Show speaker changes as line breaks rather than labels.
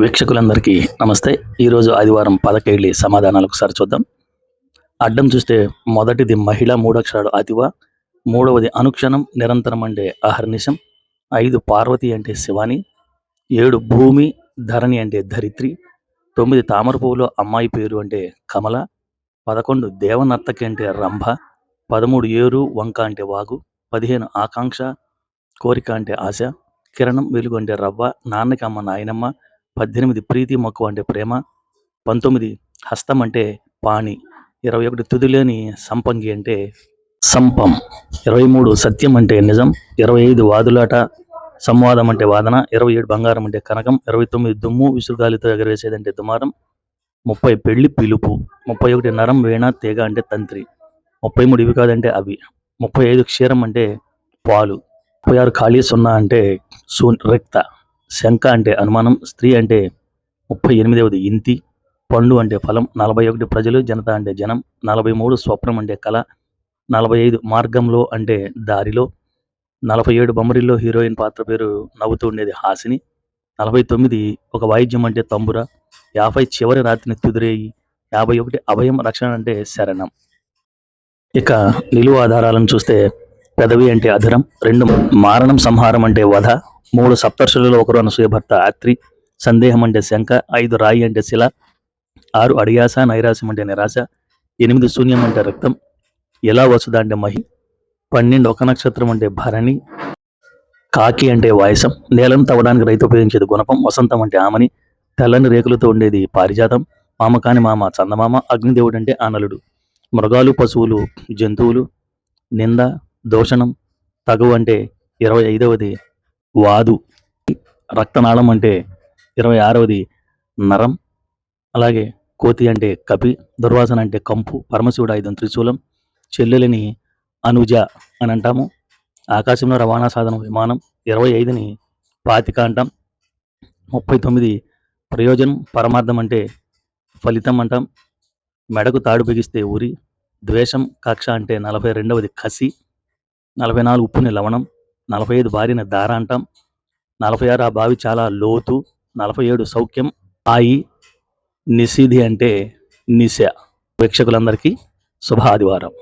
వీక్షకులందరికీ నమస్తే. ఈరోజు ఆదివారం పదకేళ్ళి సమాధానాలు ఒకసారి చూద్దాం. అడ్డం చూస్తే మొదటిది మహిళ మూడక్షరాలు అతివ మూడవది అనుక్షణం నిరంతరం అంటే అహర్నిశం. ఐదు పార్వతి అంటే శివాని. ఏడు భూమి ధరణి అంటే ధరిత్రి. తొమ్మిది తామర పువ్వులో అమ్మాయి పేరు అంటే కమల. పదకొండు దేవనర్తకి అంటే రంభ. పదమూడు ఏరు వంక అంటే వాగు. పదిహేను ఆకాంక్ష కోరిక అంటే ఆశ. కిరణం వెలుగు అంటే రవ్వ. నాన్నకి అమ్మ నాయనమ్మ. పద్దెనిమిది ప్రీతి మక్కువ అంటే ప్రేమ పంతొమ్మిది హస్తం అంటే పాణి ఇరవై ఒకటి తుదిలేని సంపంగి అంటే సంపం ఇరవై మూడు సత్యం అంటే నిజం ఇరవై ఐదు వాదులాట సంవాదం అంటే వాదన ఇరవై ఏడు బంగారం అంటే కనకం ఇరవై తొమ్మిది దుమ్ము విసురుగాలితో ఎగరవేసేదంటే దుమారం ముప్పై పెళ్ళి పిలుపు ముప్పై ఒకటి నరం వేణ తీగ అంటే తంత్రి ముప్పై మూడు ఇవి కాదంటే అవి ముప్పై ఐదు క్షీరం అంటే పాలు ముప్పై ఆరు ఖాళీ సున్నా అంటే సూ రిక్త. శంక అంటే అనుమానం స్త్రీ అంటే ముప్పై ఎనిమిదవది ఇంతి పండు అంటే ఫలం నలభై ఒకటి ప్రజలు జనత అంటే జనం నలభై మూడు స్వప్నం అంటే కళ నలభై ఐదు మార్గంలో అంటే దారిలో నలభై ఏడు బొమ్మరిల్లో హీరోయిన్ పాత్ర పేరు నవ్వుతూ ఉండేది హాసిని నలభై తొమ్మిది ఒక వాయిద్యం అంటే తంబుర యాభై చివరి రాత్రిని తుదిరేయి యాభై ఒకటి అభయం రక్షణ అంటే శరణం. ఇక నిలువ ఆధారాలను చూస్తే పెదవి అంటే అధరం రెండు మారణం సంహారం అంటే వధ మూడు సప్తర్షులలో ఒకరు అనసూయ భర్త ఆత్రి సందేహం అంటే శంక ఐదు రాయి అంటే శిల ఆరు అడియాస నైరాశ్యం అంటే నిరాశ ఎనిమిది శూన్యం అంటే రక్తం ఎలా వసుద అంటే మహి పన్నెండు ఒక నక్షత్రం అంటే భరణి కాకి అంటే వాయసం నేలను తవ్వడానికి రైతు ఉపయోగించేది గుణపం వసంతం అంటే ఆమని తెల్లని రేకులతో ఉండేది పారిజాతం మామకాని మామ చందమామ అగ్నిదేవుడు అంటే ఆనలుడు మృగాలు పశువులు జంతువులు నింద దోషణం తగు అంటే ఇరవై ఐదవది వాదు. రక్తనాళం అంటే ఇరవై ఆరవది నరం. అలాగే కోతి అంటే కపి దుర్వాసన అంటే కంపు పరమశివుడు ఐదు త్రిశూలం చెల్లెలిని అనుజ అని అంటాము. ఆకాశంలో రవాణా సాధనం విమానం ఇరవై ఐదుని పాతిక అంటాం. ముప్పై తొమ్మిది ప్రయోజనం పరమార్థం అంటే ఫలితం అంటాం. మెడకు తాడు బిగిస్తే ఊరి ద్వేషం కక్ష అంటే నలభై రెండవది కసి నలభై నాలుగు ఉప్పుని లవణం నలభై ఐదు బారిన దార అంటాం నలభై ఆరు ఆ బావి చాలా లోతు నలభై ఏడు సౌఖ్యం ఆయి నిసిధి అంటే నిశ వీక్షకులందరికీ శుభ ఆదివారం